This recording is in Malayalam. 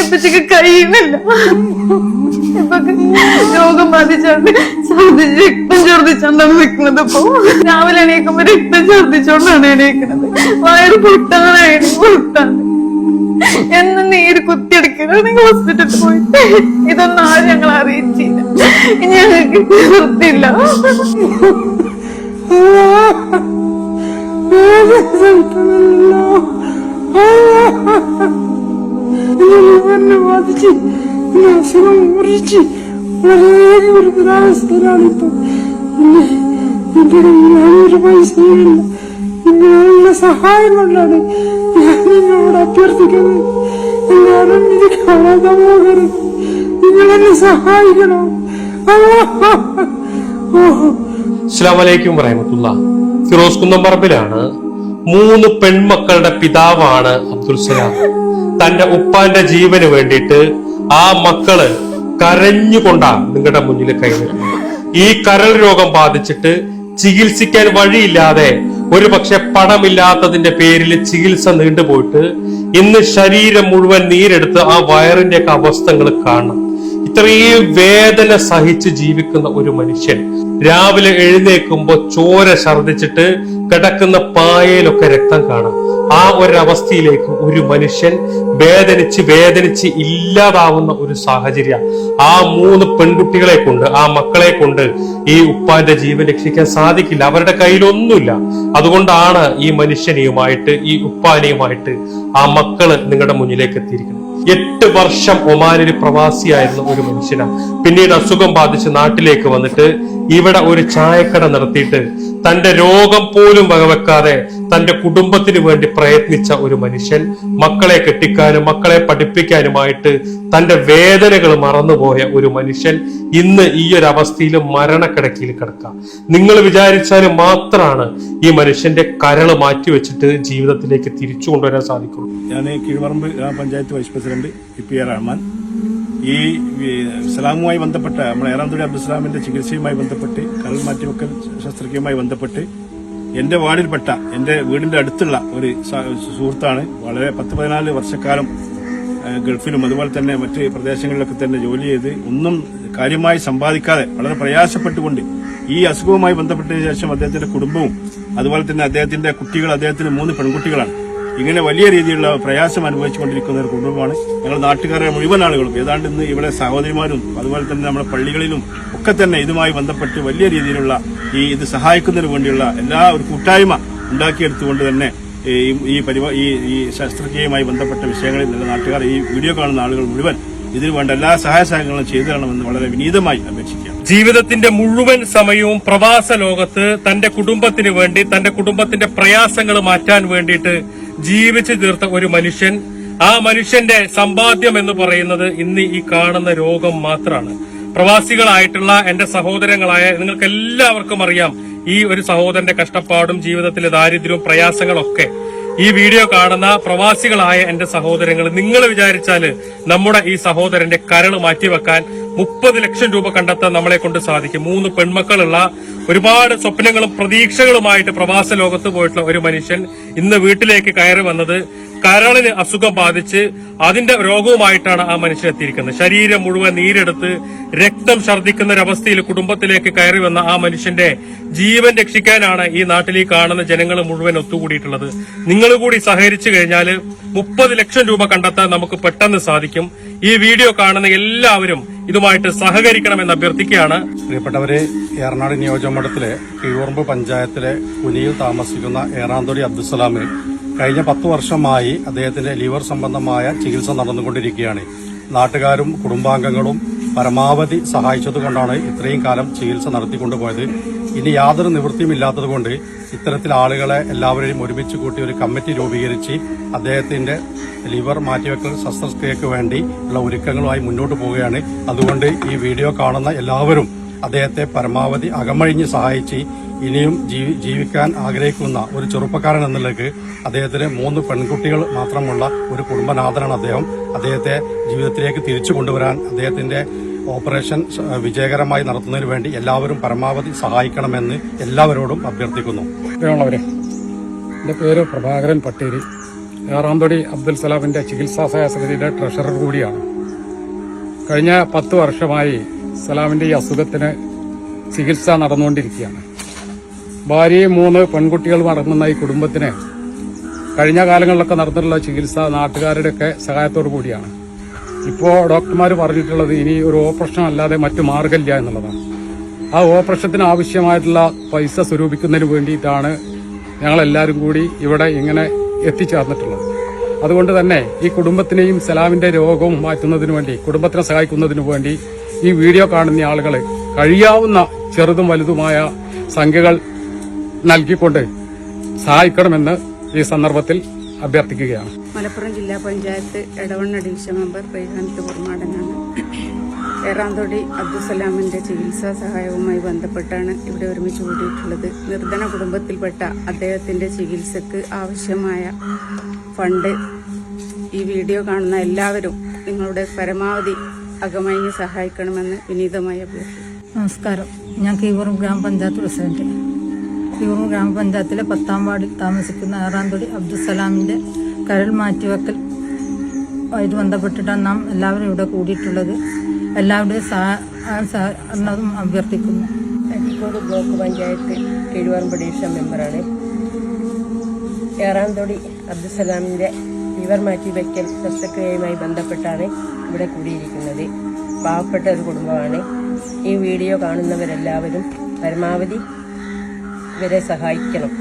ഇപ്പച്ചക്ക് കഴിയുന്നില്ല. രോഗം ബാധിച്ചോണ്ട് ഛർദിച്ച് രക്തം ഛർദിച്ചോണ്ടാണ് നിൽക്കുന്നത് ഇപ്പൊ. രാവിലെ എണീക്കുമ്പോ രക്തം ഛർദിച്ചോണ്ടാണ് എണീക്കുന്നത്. വയറ് പൊട്ടാണ് പൊട്ടാണ് എന്ന് നീര് കുത്തിയെടുക്കണമെങ്കിൽ ഹോസ്പിറ്റലിൽ പോയിട്ട് ഇതൊന്നും ആരും ഞങ്ങൾ അറിയിച്ചില്ല. ഞങ്ങൾക്ക് നിർത്തില്ല എന്നെ ബാധിച്ച് അസുഖം മുറിച്ച് വളരെ ഗുരുതരാവസ്ഥയിലാണിപ്പോ എന്നെ എന്റെ കയ്യിൽ ഒരു പൈസയില്ല നിങ്ങളുടെ സഹായം കൊണ്ടാണ് ഞാൻ നിങ്ങളോട് അഭ്യർത്ഥിക്കുന്നത്. എല്ലാവരും ഇത് കാണാതെ പോകരുത്. നിങ്ങൾ എന്നെ സഹായിക്കണം. അസ്ലാമലൈക്കും വറഹമത്തുള്ള. ഫിറോസ് കുന്നംപറമ്പിലാണ് മൂന്ന് പെൺമക്കളുടെ പിതാവാണ് അബ്ദുൽ സലാം. തന്റെ ഉപ്പാന്റെ ജീവന് വേണ്ടിയിട്ട് ആ മക്കൾ കരഞ്ഞുകൊണ്ടാ നിങ്ങളുടെ മുന്നിൽ കൈവരുന്നത് ഈ കരൾ രോഗം ബാധിച്ചിട്ട് ചികിത്സിക്കാൻ വഴിയില്ലാതെ ഒരു പക്ഷെ പണമില്ലാത്തതിന്റെ പേരിൽ ചികിത്സ നീണ്ടുപോയിട്ട് ഇന്ന് ശരീരം മുഴുവൻ നീരെടുത്ത് ആ വയറിന്റെ ഒക്കെ അവസ്ഥകൾ കാണണം. ഇത്രയും വേദന സഹിച്ച് ജീവിക്കുന്ന ഒരു മനുഷ്യൻ രാവിലെ എഴുന്നേൽക്കുമ്പോൾ ചോര ഛർദിച്ചിട്ട് കിടക്കുന്ന പായയിലൊക്കെ രക്തം കാണാം. ആ ഒരവസ്ഥയിലേക്ക് ഒരു മനുഷ്യൻ വേദനിച്ച് വേദനിച്ച് ഇല്ലാതാവുന്ന ഒരു സാഹചര്യ. ആ മൂന്ന് പെൺകുട്ടികളെ കൊണ്ട് ആ മക്കളെ കൊണ്ട് ഈ ഉപ്പാന്റെ ജീവൻ രക്ഷിക്കാൻ സാധിക്കില്ല. അവരുടെ കയ്യിലൊന്നുമില്ല. അതുകൊണ്ടാണ് ഈ മനുഷ്യനെയുമായിട്ട് ഈ ഉപ്പാനെയുമായിട്ട് ആ മക്കൾ നിങ്ങളുടെ മുന്നിലേക്ക് എത്തിയിരിക്കുന്നത്. എട്ട് വർഷം ഒമാനിൽ പ്രവാസിയായിരുന്ന ഒരു മനുഷ്യനാണ്. പിന്നീട് അസുഖം ബാധിച്ച് നാട്ടിലേക്ക് വന്നിട്ട് ഇവിടെ ഒരു ചായക്കട നടത്തിയിട്ട് തന്റെ രോഗം പോലും വകവെക്കാതെ തന്റെ കുടുംബത്തിന് വേണ്ടി പ്രയത്നിച്ച ഒരു മനുഷ്യൻ മക്കളെ കെട്ടിക്കാനും മക്കളെ പഠിപ്പിക്കാനുമായിട്ട് തന്റെ വേദനകൾ മറന്നുപോയ ഒരു മനുഷ്യൻ ഇന്ന് ഈ ഒരു അവസ്ഥയിൽ മരണക്കിടക്കിയിൽ കിടക്കാം. നിങ്ങൾ വിചാരിച്ചാൽ മാത്രമാണ് ഈ മനുഷ്യന്റെ കരൾ മാറ്റിവെച്ചിട്ട് ജീവിതത്തിലേക്ക് തിരിച്ചു കൊണ്ടുവരാൻ സാധിക്കുള്ളൂ. ഞാൻ Keezhuparamba grama panchayat vice president P R Rahman. ഈ ഇസ്ലാമുമായി ബന്ധപ്പെട്ട നമ്മുടെ ഏറാന്തുഴി അബ്ദുസ്ലാമിന്റെ ചികിത്സയുമായി ബന്ധപ്പെട്ട് കരൾ മാറ്റിവെക്കൽ ശസ്ത്രക്രിയയുമായി ബന്ധപ്പെട്ട് എന്റെ വാർഡിൽപ്പെട്ട എന്റെ വീടിന്റെ അടുത്തുള്ള ഒരു സുഹൃത്താണ്. വളരെ പത്ത് പതിനാല് വർഷക്കാലം ഗൾഫിലും അതുപോലെ തന്നെ മറ്റ് പ്രദേശങ്ങളിലൊക്കെ തന്നെ ജോലി ചെയ്ത് ഒന്നും കാര്യമായി സമ്പാദിക്കാതെ വളരെ പ്രയാസപ്പെട്ടുകൊണ്ട് ഈ അസുഖവുമായി ബന്ധപ്പെട്ടതിന് ശേഷം അദ്ദേഹത്തിന്റെ കുടുംബവും അതുപോലെ തന്നെ അദ്ദേഹത്തിന്റെ കുട്ടികൾ അദ്ദേഹത്തിന് മൂന്ന് പെൺകുട്ടികളാണ്. ഇങ്ങനെ വലിയ രീതിയിലുള്ള പ്രയാസം അനുഭവിച്ചുകൊണ്ടിരിക്കുന്ന ഒരു കുടുംബമാണ്. ഞങ്ങൾ നാട്ടുകാരെ മുഴുവൻ ആളുകളും ഏതാണ്ട് ഇന്ന് ഇവിടെ സഹോദരിമാരും അതുപോലെ തന്നെ നമ്മുടെ പള്ളികളിലും ഒക്കെ തന്നെ ഇതുമായി ബന്ധപ്പെട്ട് വലിയ രീതിയിലുള്ള ഈ ഇത് സഹായിക്കുന്നതിന് വേണ്ടിയുള്ള എല്ലാ ഒരു കൂട്ടായ്മ ഉണ്ടാക്കിയെടുത്തുകൊണ്ട് തന്നെ ഈ പരിപാ ഈ ഈ ശസ്ത്രക്രിയയുമായി ബന്ധപ്പെട്ട വിഷയങ്ങളിൽ നിന്ന് നാട്ടുകാർ ഈ വീഡിയോ കാണുന്ന ആളുകൾ മുഴുവൻ ഇതിനു വേണ്ട എല്ലാ സഹായ സഹകരണങ്ങളും ചെയ്തു തരണമെന്ന് വളരെ വിനീതമായി അപേക്ഷിക്കുക ജീവിതത്തിന്റെ മുഴുവൻ സമയവും പ്രവാസ ലോകത്ത് തന്റെ കുടുംബത്തിന് വേണ്ടി തന്റെ കുടുംബത്തിന്റെ പ്രയാസങ്ങൾ മാറ്റാൻ വേണ്ടിയിട്ട് ജീവിച്ചു തീർത്ത ഒരു മനുഷ്യൻ. ആ മനുഷ്യന്റെ സമ്പാദ്യം എന്ന് പറയുന്നത് ഇന്ന് ഈ കാണുന്ന രോഗം മാത്രമാണ് പ്രവാസികളായിട്ടുള്ള എന്റെ സഹോദരങ്ങളായ നിങ്ങൾക്ക് എല്ലാവർക്കും അറിയാം ഈ ഒരു സഹോദരന്റെ കഷ്ടപ്പാടും ജീവിതത്തിലെ ദാരിദ്ര്യവും പ്രയാസങ്ങളൊക്കെ. ഈ വീഡിയോ കാണുന്ന പ്രവാസികളായ എന്റെ സഹോദരങ്ങൾ നിങ്ങൾ വിചാരിച്ചാൽ നമ്മുടെ ഈ സഹോദരന്റെ കരൾ മാറ്റിവെക്കാൻ മുപ്പത് ലക്ഷം രൂപ കണ്ടെത്താൻ നമ്മളെ കൊണ്ട് സാധിക്കും. മൂന്ന് പെൺമക്കളുള്ള ഒരുപാട് സ്വപ്നങ്ങളും പ്രതീക്ഷകളുമായിട്ട് പ്രവാസ ലോകത്ത് പോയിട്ടുള്ള ഒരു മനുഷ്യൻ ഇന്ന് വീട്ടിലേക്ക് കയറി വന്നത് കരളിന് അസുഖം ബാധിച്ച് അതിന്റെ രോഗവുമായിട്ടാണ് ആ മനുഷ്യൻ എത്തിയിരിക്കുന്നത്. ശരീരം മുഴുവൻ നീരെടുത്ത് രക്തം ഛർദ്ദിക്കുന്ന ഒരവസ്ഥയിൽ കുടുംബത്തിലേക്ക് കയറി വന്ന ആ മനുഷ്യന്റെ ജീവൻ രക്ഷിക്കാനാണ് ഈ നാട്ടിൽ ഈ കാണുന്ന ജനങ്ങൾ മുഴുവൻ ഒത്തുകൂടിയിട്ടുള്ളത്. നിങ്ങൾ കൂടി സഹകരിച്ചു കഴിഞ്ഞാൽ മുപ്പത് ലക്ഷം രൂപ കണ്ടെത്താൻ നമുക്ക് പെട്ടെന്ന് സാധിക്കും. ഈ വീഡിയോ കാണുന്ന എല്ലാവരും ഇതുമായിട്ട് സഹകരിക്കണമെന്ന് അഭ്യർത്ഥിക്കുകയാണ്. പ്രിയപ്പെട്ടവരെ ഏറനാട് നിയോജക മണ്ഡലത്തിലെ കീഴുറമ്പ് പഞ്ചായത്തിലെ കുനിയിൽ താമസിക്കുന്ന ഏറാന്തോടി അബ്ദുസലാം കഴിഞ്ഞ പത്ത് വർഷമായി അദ്ദേഹത്തിന്റെ ലിവർ സംബന്ധമായ ചികിത്സ നടന്നുകൊണ്ടിരിക്കുകയാണ്. നാട്ടുകാരും കുടുംബാംഗങ്ങളും പരമാവധി സഹായിച്ചതുകൊണ്ടാണ് ഇത്രയും കാലം ചികിത്സ നടത്തിക്കൊണ്ടുപോയത്. ഇനി യാതൊരു നിവൃത്തിയും ഇല്ലാത്തതുകൊണ്ട് ഇത്തരത്തിൽ ആളുകളെ എല്ലാവരെയും ഒരുമിച്ച് കൂട്ടി ഒരു കമ്മിറ്റി രൂപീകരിച്ച് അദ്ദേഹത്തിന്റെ ലിവർ മാറ്റിവെക്കൽ ശസ്ത്രക്രിയക്ക് വേണ്ടി ഉള്ള ഒരുക്കങ്ങളുമായി മുന്നോട്ട് പോവുകയാണ്. അതുകൊണ്ട് ഈ വീഡിയോ കാണുന്ന എല്ലാവരും അദ്ദേഹത്തെ പരമാവധി അകമഴിഞ്ഞ് സഹായിച്ച് ഇനിയും ജീവി- ജീവിക്കാൻ ആഗ്രഹിക്കുന്ന ഒരു ചെറുപ്പക്കാരൻ എന്ന നിലയ്ക്ക് അദ്ദേഹത്തിന് മൂന്ന് പെൺകുട്ടികൾ മാത്രമുള്ള ഒരു കുടുംബനാഥനാണ് അദ്ദേഹം. അദ്ദേഹത്തെ ജീവിതത്തിലേക്ക് തിരിച്ചു കൊണ്ടുവരാൻ അദ്ദേഹത്തിന്റെ ഓപ്പറേഷൻ വിജയകരമായി നടത്തുന്നതിന് വേണ്ടി എല്ലാവരും പരമാവധി സഹായിക്കണമെന്ന് എല്ലാവരോടും അഭ്യർത്ഥിക്കുന്നു. എന്റെ പേര് പ്രഭാകരൻ പട്ടേരി ഏറാന്തോടി അബ്ദുൽ സലാമിന്റെ ചികിത്സാ സഹായ സമിതിയുടെ ട്രഷറർ കൂടിയാണ്. കഴിഞ്ഞ പത്ത് വർഷമായി സലാമിന്റെ ഈ അസുഖത്തിന് ചികിത്സ നടന്നുകൊണ്ടിരിക്കുകയാണ്. ഭാര്യയും മൂന്ന് പെൺകുട്ടികളും അടങ്ങുന്ന ഈ കുടുംബത്തിന് കഴിഞ്ഞ കാലങ്ങളിലൊക്കെ നടന്നിട്ടുള്ള ചികിത്സ നാട്ടുകാരുടെയൊക്കെ സഹായത്തോടു കൂടിയാണ്. ഇപ്പോൾ ഡോക്ടർമാർ പറഞ്ഞിട്ടുള്ളത് ഇനി ഒരു ഓപ്പറേഷൻ അല്ലാതെ മറ്റു മാർഗമില്ല എന്നുള്ളതാണ്. ആ ഓപ്പറേഷത്തിന് ആവശ്യമായിട്ടുള്ള പൈസ സ്വരൂപിക്കുന്നതിന് വേണ്ടിയിട്ടാണ് ഞങ്ങളെല്ലാവരും കൂടി ഇവിടെ ഇങ്ങനെ എത്തിച്ചേർന്നിട്ടുള്ളത്. അതുകൊണ്ട് തന്നെ ഈ കുടുംബത്തിനെയും സലാമിന്റെ രോഗവും മാറ്റുന്നതിനു വേണ്ടി കുടുംബത്തിനെ സഹായിക്കുന്നതിനു വേണ്ടി ഈ വീഡിയോ കാണുന്ന ആളുകൾ കഴിയാവുന്ന ചെറുതും വലുതുമായ സംഖ്യകൾ നൽകിക്കൊണ്ട് സഹായിക്കണമെന്ന് ഈ സന്ദർഭത്തിൽ അഭ്യർത്ഥിക്കുകയാണ്. മലപ്പുറം ജില്ലാ പഞ്ചായത്ത് എടവണ്ണ ഡിവിഷൻ മെമ്പർ റൈഹാനത്ത് കുർമാടനാണ് ഏറാന്തോടി അബ്ദുസലാമിന്റെ ചികിത്സാ സഹായവുമായി ബന്ധപ്പെട്ടാണ് ഇവിടെ ഒരുമിച്ച് കൂടിയിട്ടുള്ളത്. നിർധന കുടുംബത്തിൽപ്പെട്ട അദ്ദേഹത്തിന്റെ ചികിത്സക്ക് ആവശ്യമായ ഫണ്ട് ഈ വീഡിയോ കാണുന്ന എല്ലാവരും നിങ്ങളുടെ പരമാവധി അകമഴിഞ്ഞ് സഹായിക്കണമെന്ന് വിനീതമായി അഭ്യർത്ഥിക്കുന്നു. നമസ്കാരം. ഞാൻ കീവൂർ ഗ്രാമപഞ്ചായത്ത് പ്രസിഡന്റ്. കീവൂർ ഗ്രാമപഞ്ചായത്തിലെ പത്താം വാർഡിൽ താമസിക്കുന്ന ആറാംതൊടി അബ്ദുസലാമിന്റെ കരൾ മാറ്റിവെക്കൽ ആയിട്ട് ബന്ധപ്പെട്ടിട്ടാണ് നാം എല്ലാവരും ഇവിടെ കൂടിയിട്ടുള്ളത്. എല്ലാവരുടെയും സഹ- സഹകരണവും അഭ്യർത്ഥിക്കുന്നു. അരീക്കോട് ബ്ലോക്ക് പഞ്ചായത്ത് കിഴുവാൻ ഡിവിഷൻ മെമ്പറാണ്. ഏറാന്തോടി ഇവർ മാറ്റി വെക്കൽ ശസ്ത്രക്രിയയുമായി ബന്ധപ്പെട്ടാണ് ഇവിടെ കൂടിയിരിക്കുന്നത്. പാവപ്പെട്ട ഒരു കുടുംബമാണ്. ഈ വീഡിയോ കാണുന്നവരെല്ലാവരും പരമാവധി ഇവരെ സഹായിക്കണം